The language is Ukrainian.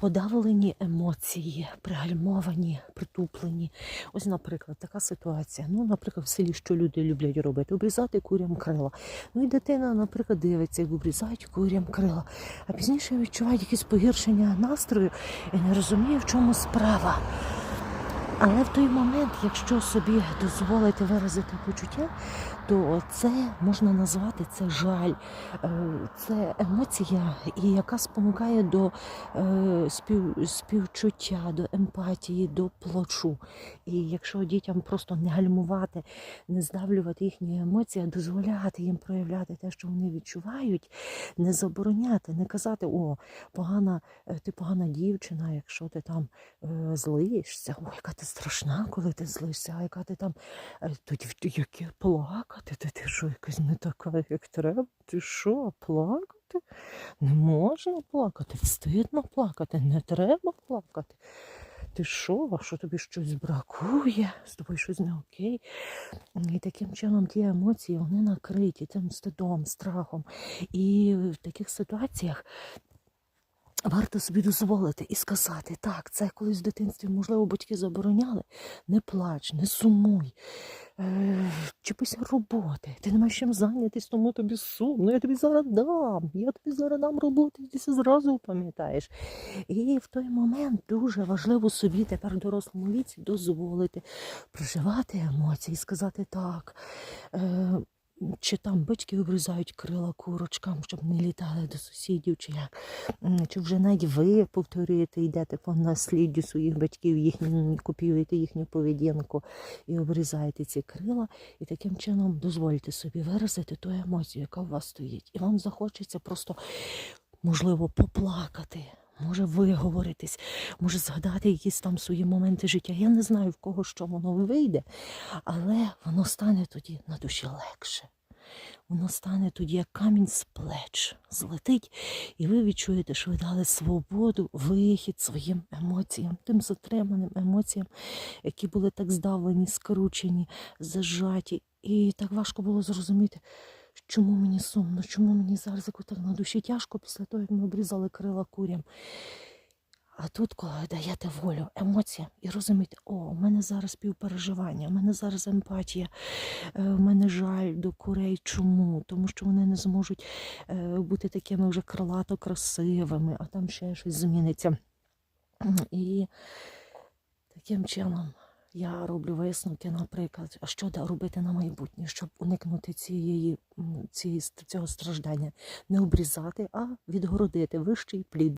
подавлені емоції, пригальмовані, притуплені. Ось, наприклад, така ситуація. Ну, наприклад, в селі що люди люблять робити? Обрізати курям крила. Ну і дитина, наприклад, дивиться, як обрізають курям крила. А пізніше відчувають якісь погіршення настрою і не розуміє, в чому справа. Але в той момент, якщо собі дозволити виразити почуття, то це можна назвати це жаль, е, це емоція, яка спонукає до е, спів, співчуття, до емпатії, до плачу. І якщо дітям просто не гальмувати, не здавлювати їхні емоції, дозволяти їм проявляти те, що вони відчувають, не забороняти, не казати, о, погана, е, ти погана дівчина, якщо ти там злишся, ой, яка ти страшна, коли ти злишся, а яка ти там е, тоді яке плакати, ти, ти що, якась не така, як треба, ти що, плакати? Не можна плакати, встидно плакати, не треба плакати. Ти що, а що тобі щось бракує, з тобою щось не окей. І таким чином ті емоції вони накриті тим стидом, страхом. І в таких ситуаціях Варто собі дозволити і сказати, так, це колись в дитинстві, можливо, батьки забороняли. Не плач, не сумуй, е, чіпися роботи. Ти не маєш чим зайнятися, тому тобі сумно. Я тобі зараз дам, я тобі зараз дам роботи, ти це зразу пам'ятаєш. І в той момент дуже важливо собі тепер в дорослому віці дозволити проживати емоції, сказати так. Е, чи там батьки обрізають крила курочкам, щоб не літали до сусідів, чи як. Чи вже навіть ви повторюєте, йдете по насліддю своїх батьків, їхні, копіюєте їхню поведінку і обрізаєте ці крила, і таким чином дозвольте собі виразити ту емоцію, яка у вас стоїть. І вам захочеться просто, можливо, поплакати. Може виговоритись, може згадати якісь там свої моменти життя. Я не знаю, в кого що воно вийде, але воно стане тоді на душі легше. Воно стане тоді, як камінь з плеч, злетить, і ви відчуєте, що ви дали свободу, вихід своїм емоціям, тим затриманим емоціям, які були так здавлені, скручені, зажаті. І так важко було зрозуміти, чому мені сумно, чому мені зараз якось так на душі тяжко після того, як ми обрізали крила курям. А тут, коли даєте волю емоціям і розумієте, о, у мене зараз співпереживання, у мене зараз емпатія, е, у мене жаль до курей. Чому? Тому що вони не зможуть е, бути такими вже крилато красивими, а там ще щось зміниться. І таким чином я роблю висновки, наприклад, а що робити на майбутнє, щоб уникнути цієї, цієї, цього страждання. Не обрізати, а відгородити вищий плід.